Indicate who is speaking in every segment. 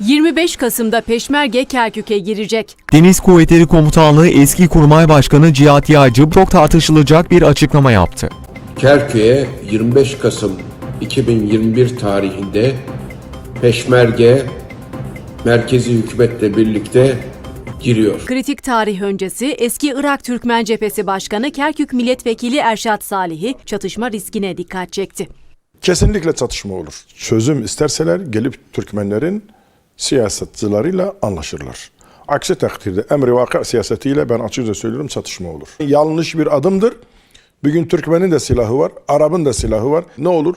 Speaker 1: 25 Kasım'da Peşmerge Kerkük'e girecek.
Speaker 2: Deniz Kuvvetleri Komutanlığı eski Kurmay Başkanı Cihat Yağcı çok tartışılacak bir açıklama yaptı.
Speaker 3: Kerkük'e 25 Kasım 2021 tarihinde Peşmerge merkezi hükümetle birlikte giriyor.
Speaker 1: Kritik tarih öncesi eski Irak Türkmen Cephesi Başkanı Kerkük Milletvekili Erşat Salih'i çatışma riskine dikkat çekti.
Speaker 4: Kesinlikle çatışma olur. Çözüm isterseler gelip Türkmenlerin siyasetçileriyle anlaşırlar. Aksi takdirde emri vaka siyasetiyle ben açıkça söylüyorum çatışma olur. Yanlış bir adımdır. Bugün Türkmenin de silahı var, Arap'ın da silahı var. Ne olur?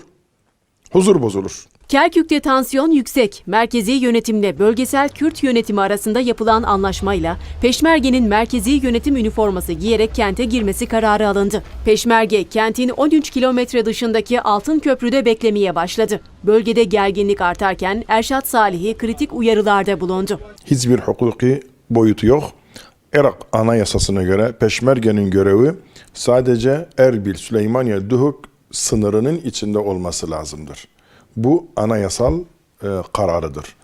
Speaker 4: Huzur bozulur.
Speaker 1: Kerkük'te tansiyon yüksek. Merkezi yönetimle bölgesel Kürt yönetimi arasında yapılan anlaşmayla Peşmerge'nin merkezi yönetim üniforması giyerek kente girmesi kararı alındı. Peşmerge kentin 13 kilometre dışındaki Altın Köprü'de beklemeye başladı. Bölgede gerginlik artarken Erşat Salih'i kritik uyarılarda bulundu.
Speaker 4: Hiçbir hukuki boyutu yok. Irak anayasasına göre Peşmerge'nin görevi sadece Erbil, Süleymaniye, Duhuk sınırının içinde olması lazımdır. Bu anayasal e, kararıdır.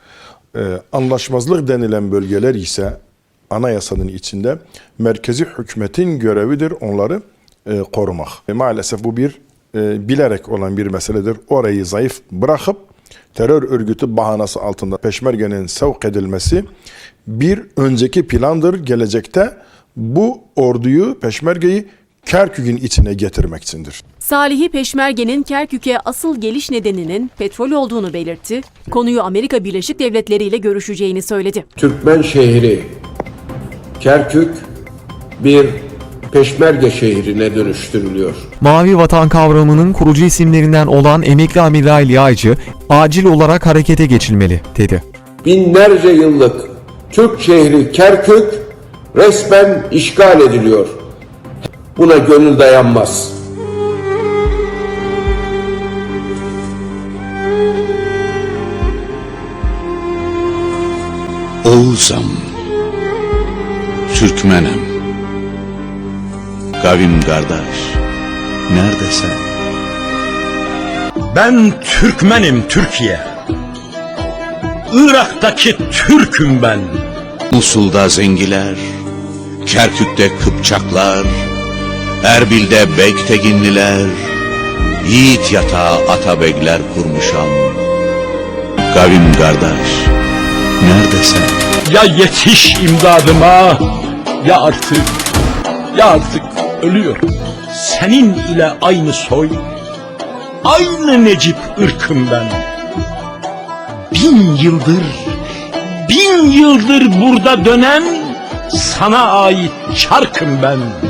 Speaker 4: E, anlaşmazlık denilen bölgeler ise anayasanın içinde merkezi hükümetin görevidir onları e, korumak. E, maalesef bu bir e, bilerek olan bir meseledir. Orayı zayıf bırakıp terör örgütü bahanası altında peşmergenin sevk edilmesi bir önceki plandır. Gelecekte bu orduyu, peşmergeyi Kerkük'ün içine getirmek içindir.
Speaker 1: Salih'i Peşmerge'nin Kerkük'e asıl geliş nedeninin petrol olduğunu belirtti. Konuyu Amerika Birleşik Devletleri ile görüşeceğini söyledi.
Speaker 3: Türkmen şehri Kerkük bir peşmerge şehrine dönüştürülüyor.
Speaker 2: Mavi Vatan kavramının kurucu isimlerinden olan emekli amiral Yağcı, acil olarak harekete geçilmeli, dedi.
Speaker 3: Binlerce yıllık Türk şehri Kerkük resmen işgal ediliyor. Buna gönül dayanmaz.
Speaker 5: Oğuz'am, Türkmenem, kavim kardeş, neredesin?
Speaker 6: Ben Türkmenim Türkiye. Irak'taki Türk'üm ben.
Speaker 5: Musul'da zengiler, Kerkük'te Kıpçaklar, Erbil'de Bekteginliler, Yiğit yatağı Atabegler kurmuşam. Kavim kardeş, neredesin?
Speaker 6: Ya yetiş imdadıma ya artık ya artık ölüyorum. Senin ile aynı soy, aynı Necip ırkım ben. Bin yıldır, bin yıldır burada dönen sana ait çarkım ben.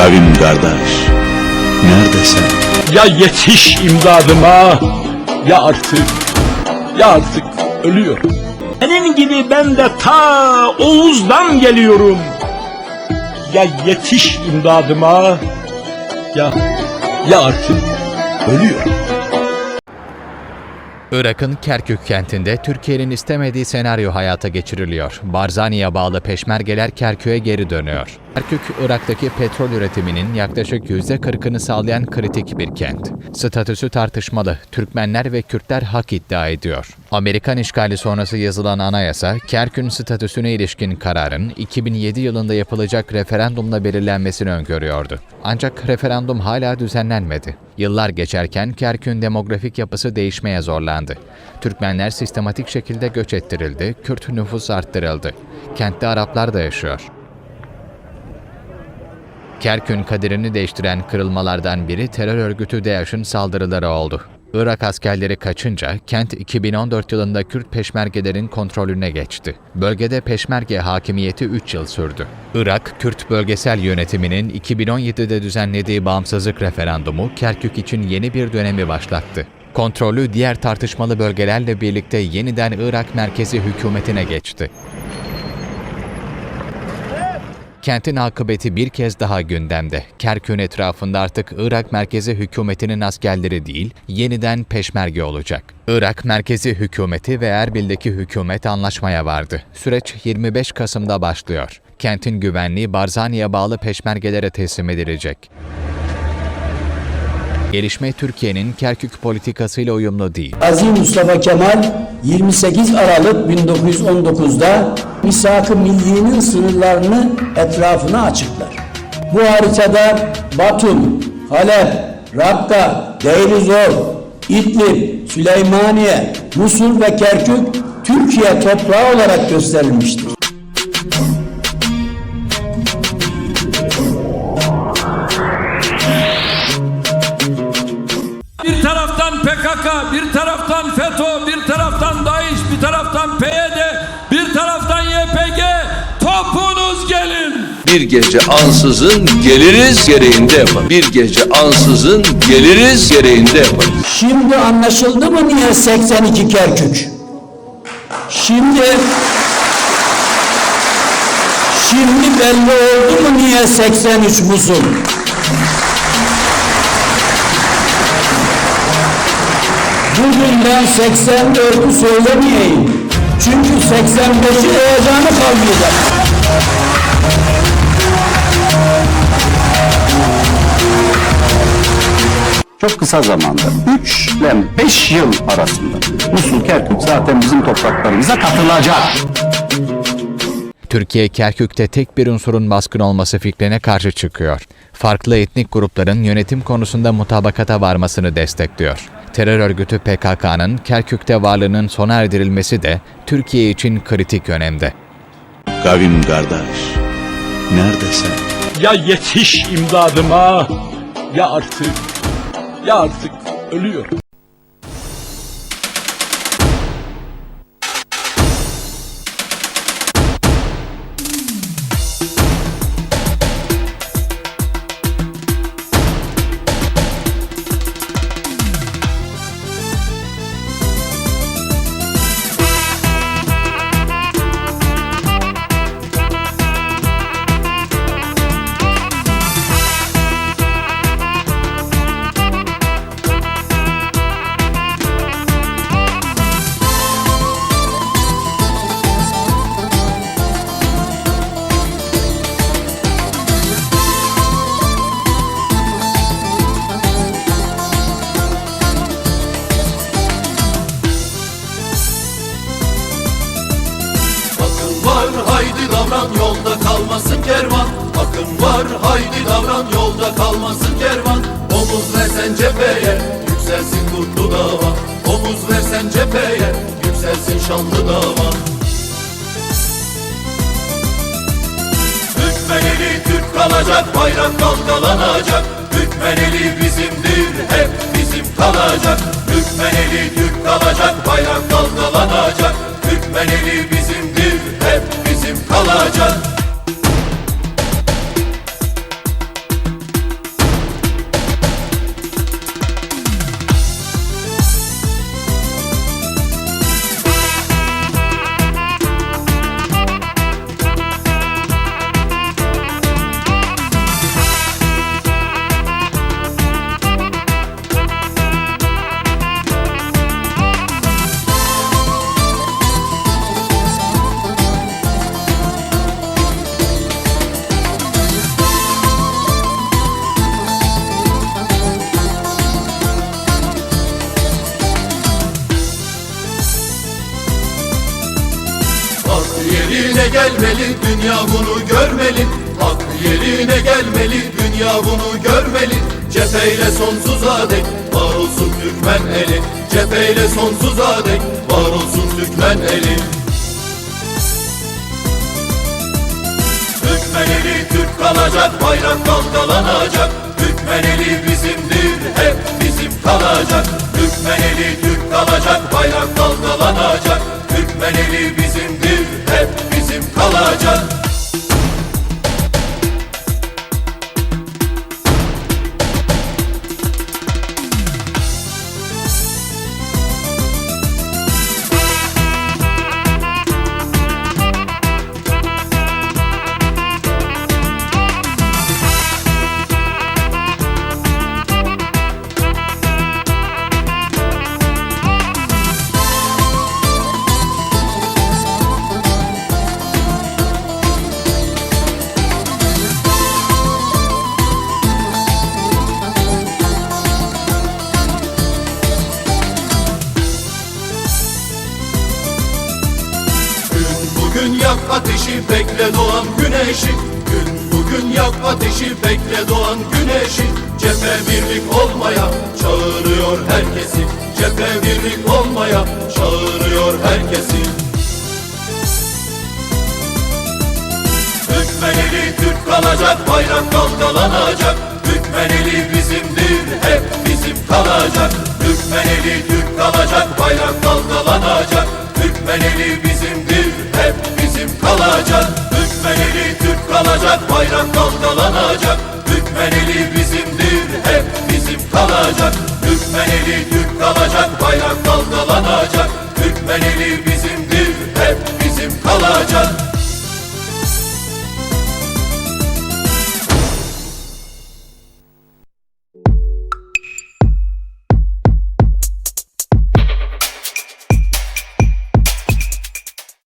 Speaker 5: Kavim kardeş, neredesin?
Speaker 6: Ya yetiş imdadıma ya artık ya artık ölüyorum. Senin gibi ben de ta Oğuz'dan geliyorum. Ya yetiş imdadıma ya ya artık ölüyorum.
Speaker 7: Irak'ın Kerkük kentinde Türkiye'nin istemediği senaryo hayata geçiriliyor. Barzani'ye bağlı peşmergeler Kerkük'e geri dönüyor. Kerkük, Irak'taki petrol üretiminin yaklaşık %40'ını sağlayan kritik bir kent. Statüsü tartışmalı. Türkmenler ve Kürtler hak iddia ediyor. Amerikan işgali sonrası yazılan anayasa, Kerkük'ün statüsüne ilişkin kararın 2007 yılında yapılacak referandumla belirlenmesini öngörüyordu. Ancak referandum hala düzenlenmedi. Yıllar geçerken Kerkük'ün demografik yapısı değişmeye zorlandı. Türkmenler sistematik şekilde göç ettirildi, Kürt nüfus arttırıldı. Kentte Araplar da yaşıyor. Kerkük'ün kaderini değiştiren kırılmalardan biri terör örgütü DAEŞ'in saldırıları oldu. Irak askerleri kaçınca kent 2014 yılında Kürt peşmergelerin kontrolüne geçti. Bölgede peşmerge hakimiyeti 3 yıl sürdü. Irak, Kürt bölgesel yönetiminin 2017'de düzenlediği bağımsızlık referandumu Kerkük için yeni bir dönemi başlattı. Kontrolü diğer tartışmalı bölgelerle birlikte yeniden Irak merkezi hükümetine geçti. Kentin akıbeti bir kez daha gündemde. Kerkük'ün etrafında artık Irak merkezi hükümetinin askerleri değil, yeniden peşmerge olacak. Irak merkezi hükümeti ve Erbil'deki hükümet anlaşmaya vardı. Süreç 25 Kasım'da başlıyor. Kentin güvenliği Barzani'ye bağlı peşmergelere teslim edilecek. Gelişme Türkiye'nin Kerkük politikasıyla uyumlu değil.
Speaker 8: Gazi Mustafa Kemal 28 Aralık 1919'da Misak-ı Milli'nin sınırlarını etrafına açıklar. Bu haritada Batum, Halep, Rakka, Deir-i-Zor, İdlib, Süleymaniye, Musul ve Kerkük Türkiye toprağı olarak gösterilmiştir.
Speaker 9: PKK, bir taraftan FETÖ, bir taraftan DAEŞ, bir taraftan PYD, bir taraftan YPG. Topunuz gelin.
Speaker 10: Bir gece ansızın geliriz gereğinde yapar. Bir gece ansızın geliriz gereğinde yapar.
Speaker 8: Şimdi anlaşıldı mı niye 82 Kerkük? Şimdi Şimdi belli oldu mu niye 83 Musul? Ben 84'ü söylemeyeyim. Çünkü 85'i heyecanı kalmayacak.
Speaker 11: Çok kısa zamanda 3 ile 5 yıl arasında Musul Kerkük zaten bizim topraklarımıza katılacak.
Speaker 7: Türkiye Kerkük'te tek bir unsurun baskın olması fikrine karşı çıkıyor. Farklı etnik grupların yönetim konusunda mutabakata varmasını destekliyor. Terör örgütü PKK'nın Kerkük'te varlığının sona erdirilmesi de Türkiye için kritik önemde.
Speaker 5: Kavim kardeş, neredesin?
Speaker 6: Ya yetiş imdadıma ya artık ya artık ölüyor.
Speaker 10: Akın var haydi davran yolda kalmasın kervan. Omuz versen cepheye yükselsin kutlu dava. Omuz versen cepheye yükselsin şanlı dava. Türkmeneli Türk kalacak bayrak dalgalanacak. Türkmeneli bizimdir hep bizim kalacak. Türkmeneli Türk kalacak bayrak dalgalanacak. Türkmeneli bizimdir hep bizim kalacak. Gelmeli, dünya bunu görmeli. Hak yerine gelmeli, dünya bunu görmeli. Cepheyle sonsuza dek var olsun Türkmen eli. Cepheyle sonsuza dek var olsun Türkmen eli. Türkmen eli Türk kalacak, bayrak dalgalanacak. Türkmen eli bizimdir, hep bizim kalacak. Türkmen eli Türk kalacak, bayrak dalgalanacak. Türkmen eli bizimdir, hep bizim kalacak. Bugün yak ateşi bekle doğan güneşi. Gün bugün yak ateşi bekle doğan güneşi. Cephe birlik olmaya çağırıyor herkesi. Cephe birlik olmaya çağırıyor herkesi. Türkmeneli Türk kalacak bayrak dalgalanacak dalgalanacak bayrak dalgalanacak. Türkmeneli bizimdir hep bizim kalacak. Türkmeneli Türk kalacak bayrak dalgalanacak. Türkmeneli bizimdir hep bizim kalacak.